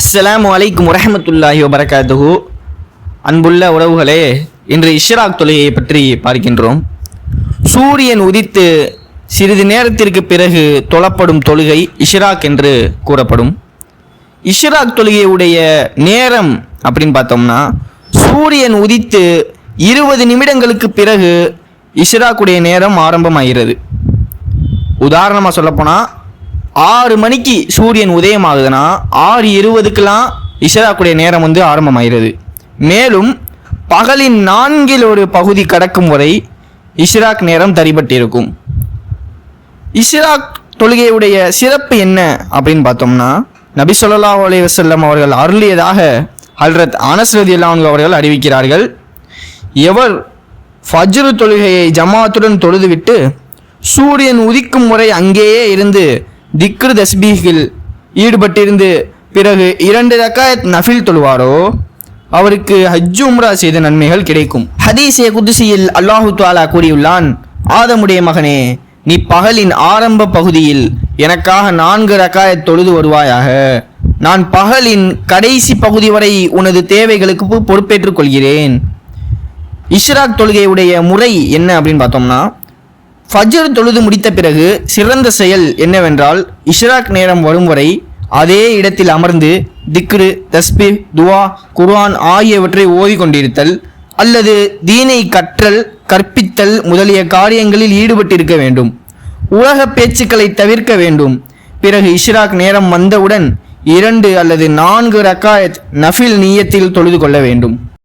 அஸ்லாம் அலைக்கும் வரமத்துல்லாஹி வபரகாத்துஹு. அன்புள்ள உறவுகளே இன்று இஷ்ராக் தொழுகையை பற்றி பார்க்கின்றோம். சூரியன் உதித்து சிறிது நேரத்திற்கு பிறகு தொழப்படும் தொழுகை இஷ்ராக் என்று கூறப்படும். இஷ்ராக் தொழுகையுடைய நேரம் அப்படின்னு பார்த்தோம்னா சூரியன் உதித்து இருபது நிமிடங்களுக்கு பிறகு இஷ்ராக்குடைய நேரம் ஆரம்பமாகிறது. உதாரணமாக சொல்லப்போனால் ஆறு மணிக்கு சூரியன் உதயமாகுதுன்னா ஆறு இருபதுக்கெல்லாம் இஷராக்குடைய நேரம் வந்து ஆரம்பமாகிறது. மேலும் பகலின் நான்கில் ஒரு பகுதி கடக்கும் வரை இஷ்ராக் நேரம் தரிபட்டிருக்கும். இஷ்ராக் தொழுகையுடைய சிறப்பு என்ன அப்படின்னு பார்த்தோம்னா நபி சொல்லா அலி வசல்லம் அவர்கள் அருளியதாக ஹல்ரத் அனஸ் அல்லாங்க அவர்கள் அறிவிக்கிறார்கள் எவர் ஃபஜ்ரு தொழுகையை ஜமாத்துடன் தொழுதுவிட்டு சூரியன் உதிக்கும் முறை அங்கேயே இருந்து திக்ரு தஸ்பீகில் ஈடுபட்டிருந்து பிறகு இரண்டு ரக்காயத் நஃபில் தொழுவாரோ? அவருக்கு ஹஜ் உம்ரா செய்த நன்மைகள் கிடைக்கும். ஹதீஸே குதிசியில் அல்லாஹு தாலா கூறியுள்ளான் ஆதமுடைய மகனே நீ பகலின் ஆரம்ப பகுதியில் எனக்காக நான்கு ரக்காயத் தொழுது வருவாயாக. நான் பகலின் கடைசி பகுதி வரை உனது தேவைகளுக்கு பொறுப்பேற்றுக் கொள்கிறேன். இஷ்ராக் தொழுகையுடைய முறை என்ன? அப்படின்னு பார்த்தோம்னா ஃபஜ்ர் தொழுது முடித்த பிறகு சிறந்த செயல் என்னவென்றால் இஷ்ராக் நேரம் வரும் வரை அதே இடத்தில் அமர்ந்து திக்ரு தஸ்பி துவா குர்ஆன் ஆகியவற்றை ஓதிக்கொண்டிருத்தல் அல்லது தீனை கற்றல் கற்பித்தல் முதலிய காரியங்களில் ஈடுபட்டிருக்க வேண்டும். உலக பேச்சுக்களை தவிர்க்க வேண்டும். பிறகு இஷ்ராக் நேரம் வந்தவுடன் இரண்டு அல்லது நான்கு ரக்காயத் நஃபில் நீயத்தில் தொழுது கொள்ள வேண்டும்.